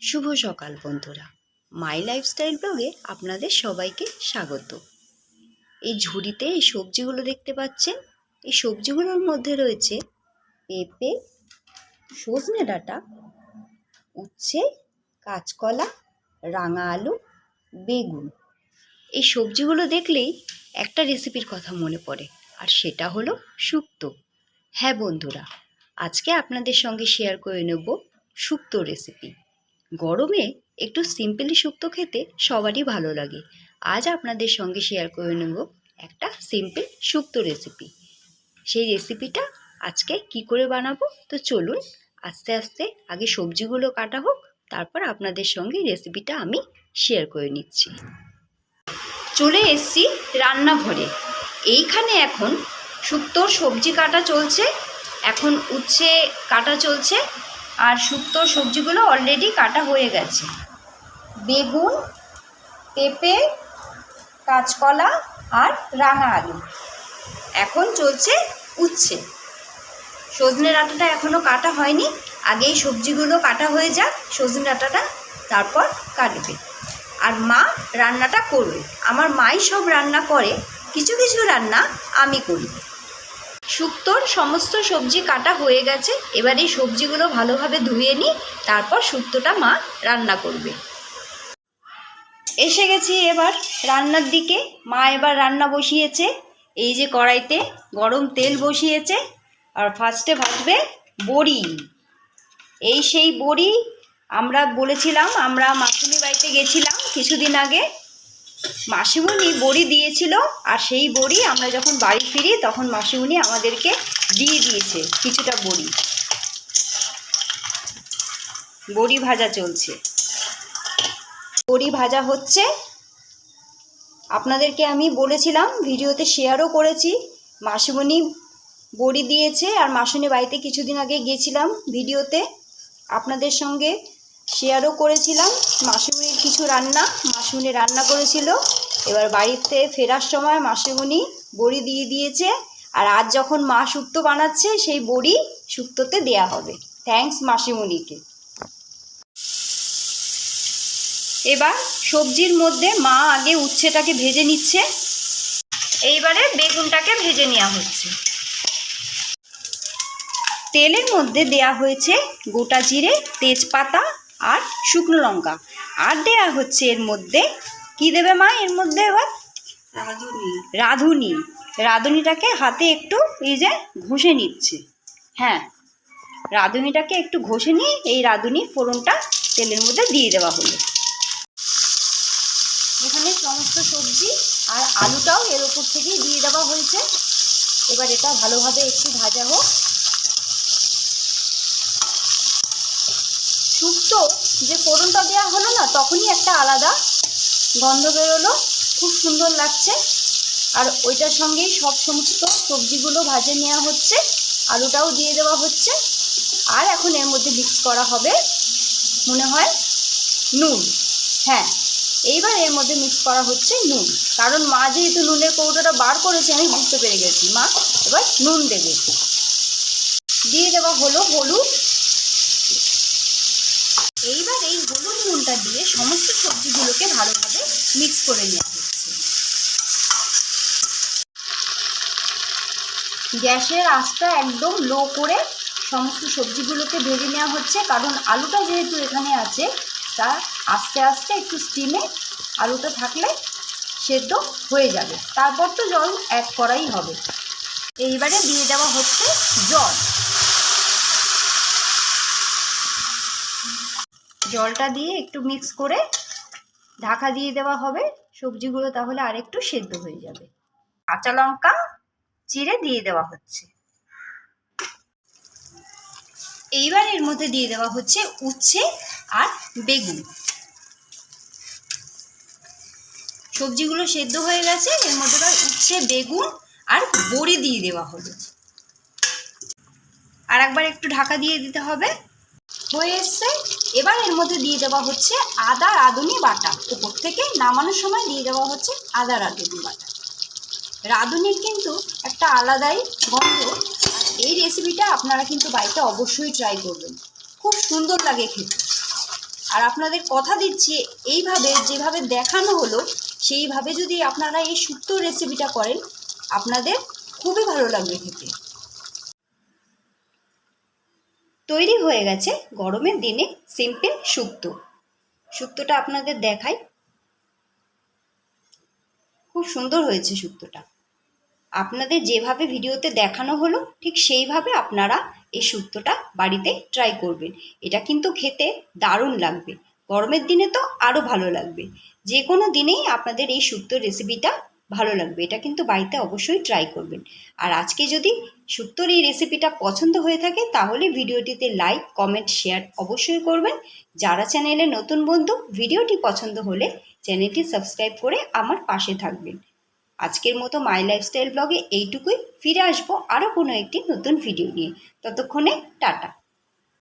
শুভ সকাল, বন্ধুরা। মাই লাইফস্টাইল ব্লগে আপনাদের সবাইকে স্বাগত। এই ঝুড়িতে এই সবজিগুলো দেখতে পাচ্ছেন। এই সবজিগুলোর মধ্যে রয়েছে পেঁপে, সজনে ডাঁটা, উচ্ছে, কাঁচকলা, রাঙা আলু, বেগুন। এই সবজিগুলো দেখলেই একটা রেসিপির কথা মনে পড়ে, আর সেটা হলো শুক্তো। হ্যাঁ বন্ধুরা, আজকে আপনাদের সঙ্গে শেয়ার করে নেব শুক্তো রেসিপি। গরমে একটু সিম্পলি শুক্তো খেতে সবারই ভালো লাগে। আজ আপনাদের সঙ্গে শেয়ার করে নেব একটা সিম্পল শুক্তো রেসিপি সেই রেসিপিটা আজকে কি করে বানাবো? তো চলুন আস্তে আস্তে আগে সবজিগুলো কাটা হোক, তারপর আপনাদের সঙ্গে রেসিপিটা আমি শেয়ার করে নিচ্ছি। চলে এসছি রান্নাঘরে। এইখানে এখন শুক্তোর সবজি কাটা চলছে, এখন উচ্ছে কাটা চলছে আর শুক্তোর সবজিগুলো অলরেডি কাটা হয়ে গেছে। বেগুন, পেঁপে, কাঁচকলা আর রাঙা আলু। এখন চলছে উচ্ছে। সজনে ডাঁটাটা এখনও কাটা হয়নি। আগেই সবজিগুলো কাটা হয়ে যাক, সজনে ডাঁটাটা, তারপর কাটবে। আর মা রান্নাটা করবে আমার মাই সব রান্না করে, কিছু কিছু রান্না আমি করি। শুক্তোর সমস্ত সবজি কাটা হয়ে গেছে। এবার এই সবজিগুলো ভালোভাবে ধুয়ে নিই, তারপর শুক্তোটা মা রান্না করবে। এসে গেছি এবার রান্নার দিকে। মা এবার রান্না বসিয়েছে। এই যে কড়াইতে গরম তেল বসিয়েছে। আর ফার্স্টে ভাজবে বড়ি। এই সেই বড়ি আমরা বলেছিলাম, আমরা মাসুমি বাড়িতে গেছিলাম কিছুদিন আগে। মাসিমণি বড়ি দিয়েছিল আর সেই বড়ি আমরা যখন বাড়ি ফিরি তখন মাসিমণি আমাদেরকে দিয়ে দিয়েছে কিছুটা বড়ি। বড়ি ভাজা চলছে। বড়ি ভাজা হচ্ছে। আপনাদেরকে আমি বলেছিলাম, ভিডিওতে শেয়ারও করেছি, মাসিমণি বড়ি দিয়েছে আর মাসুনি বাড়িতে কিছুদিন আগে গিয়েছিলাম ভিডিওতে। আপনাদের সঙ্গে শেয়ারও করেছিলাম মাসিমণির কিছু রান্না, মাসিমণি রান্না করেছিল। এবার বাড়িতে ফেরার সময় মাসিমণি বড়ি দিয়ে দিয়েছে আর আজ যখন মা শুক্তো বানাচ্ছে, সেই বড়ি শুক্তোতে দেয়া হবে। থ্যাঙ্কস মাসিমণিকে। এবার সবজির মধ্যে মা আগে উচ্ছেটাকে ভেজে নিচ্ছে। এইবারে বেগুনটাকে ভেজে নেওয়া হচ্ছে। তেলের মধ্যে দেয়া হয়েছে গোটা জিরে, তেজপাতা আর শুকনো লঙ্কা। আর দেয়া হচ্ছে এর মধ্যে কি দেবে মা এর মধ্যে এবার? রাঁধুনি। রাঁধুনি। রাঁধুনিটাকে হাতে একটু এই যে ঘষে নিচ্ছে। হ্যাঁ রাঁধুনিটাকে একটু ঘষে নিয়ে এই রাঁধুনি ফোড়নটা তেলের মধ্যে দিয়ে দেওয়া হলো। এখানে সমস্ত সবজি আর আলুটাও এর ওপর থেকেই দিয়ে দেওয়া হয়েছে। এবার এটা ভালোভাবে একটু ভাজা হোক। শুক্তো যে ফোড়নটা দেওয়া হলো না, তখনই একটা আলাদা গন্ধ বেরোলো। খুব সুন্দর লাগছে। আর ওইটার সঙ্গেই সব সমস্ত সবজিগুলো ভাজে নেওয়া হচ্ছে। আলুটাও দিয়ে দেওয়া হচ্ছে। আর এখন এর মধ্যে মিক্স করা হবে, মনে হয় নুন। হ্যাঁ এইবার এর মধ্যে মিক্স করা হচ্ছে নুন। কারণ মা যেহেতু নুনের কৌটোটা বার করেছে, আমি বুঝতে পেরে গেছি। মা, এবার নুন দেবে। দিয়ে দেওয়া হলো হলুদ এইবার এই হলুদ নুনটা দিয়ে সমস্ত সবজিগুলোকে ভালোভাবে মিক্স করে নেওয়া হচ্ছে গ্যাসের আঁচটা একদম লো করে সমস্ত সবজিগুলোকে ভেজে নেওয়া হচ্ছে, কারণ আলুটা যেহেতু এখানে আছে, তা আস্তে আস্তে একটু স্টিমে আলুটা থাকলে সেদ্ধ হয়ে যাবে। তারপর তো জল অ্যাড করাই হবে। এইবারে দিয়ে দেওয়া হচ্ছে জল। জলটা দিয়ে একটু মিক্স করে ঢাকা দিয়ে দেওয়া হবে। সবজিগুলো তাহলে আরেকটু সেদ্ধ হয়ে যাবে। কাঁচা লঙ্কা চিড়ে দিয়ে দেওয়া হচ্ছে। এইবার এর মধ্যে দিয়ে দেওয়া হচ্ছে উচ্ছে আর বেগুন। সবজিগুলো সেদ্ধ হয়ে গেছে, এর মধ্যে উচ্ছে, বেগুন আর বড়ি দিয়ে দেওয়া হলো। আর একবার একটু ঢাকা দিয়ে দিতে হবে। হয়ে এসছে। এবার এর মধ্যে দিয়ে দেওয়া হচ্ছে আদা রাঁধুনি বাটা। উপর থেকে নামানোর সময় দিয়ে দেওয়া হচ্ছে আদা রাঁধুনি বাটা। রাঁধুনির কিন্তু একটা আলাদাই গন্ধ। এই রেসিপিটা আপনারা কিন্তু বাড়িতে অবশ্যই ট্রাই করবেন। খুব সুন্দর লাগে খেতে। আর আপনাদের কথা দিচ্ছি, এইভাবে যেভাবে দেখানো হলো, সেইভাবে যদি আপনারা এই শুক্তো রেসিপিটা করেন, আপনাদের খুবই ভালো লাগবে খেতে। তৈরি হয়ে গেছে গরমের দিনে সিম্পল শুক্তো শুক্তোটা আপনাদের দেখাই। খুব সুন্দর হয়েছে শুক্তোটা আপনাদের যেভাবে ভিডিওতে দেখানো হলো, ঠিক সেইভাবে আপনারা এই শুক্তোটা বাড়িতে ট্রাই করবেন। এটা কিন্তু খেতে দারুণ লাগবে। গরমের দিনে তো আরও ভালো লাগবে। যে কোনো দিনেই আপনাদের এই শুক্তোর রেসিপিটা ভালো লাগবে। এটা কিন্তু বাড়িতে অবশ্যই ট্রাই করবেন। আর আজকে যদি শুক্তোর এই রেসিপিটা পছন্দ হয়ে থাকে, তাহলে ভিডিওটিতে লাইক কমেন্ট শেয়ার অবশ্যই করবেন। যারা চ্যানেলে নতুন বন্ধু, ভিডিওটি পছন্দ হলে চ্যানেলটি সাবস্ক্রাইব করে আমার পাশে থাকবেন। আজকের মতো মাই লাইফস্টাইল ব্লগে এইটুকুই। ফিরে আসব আরও কোনো একটি নতুন ভিডিও নিয়ে। ততক্ষণে টাটা।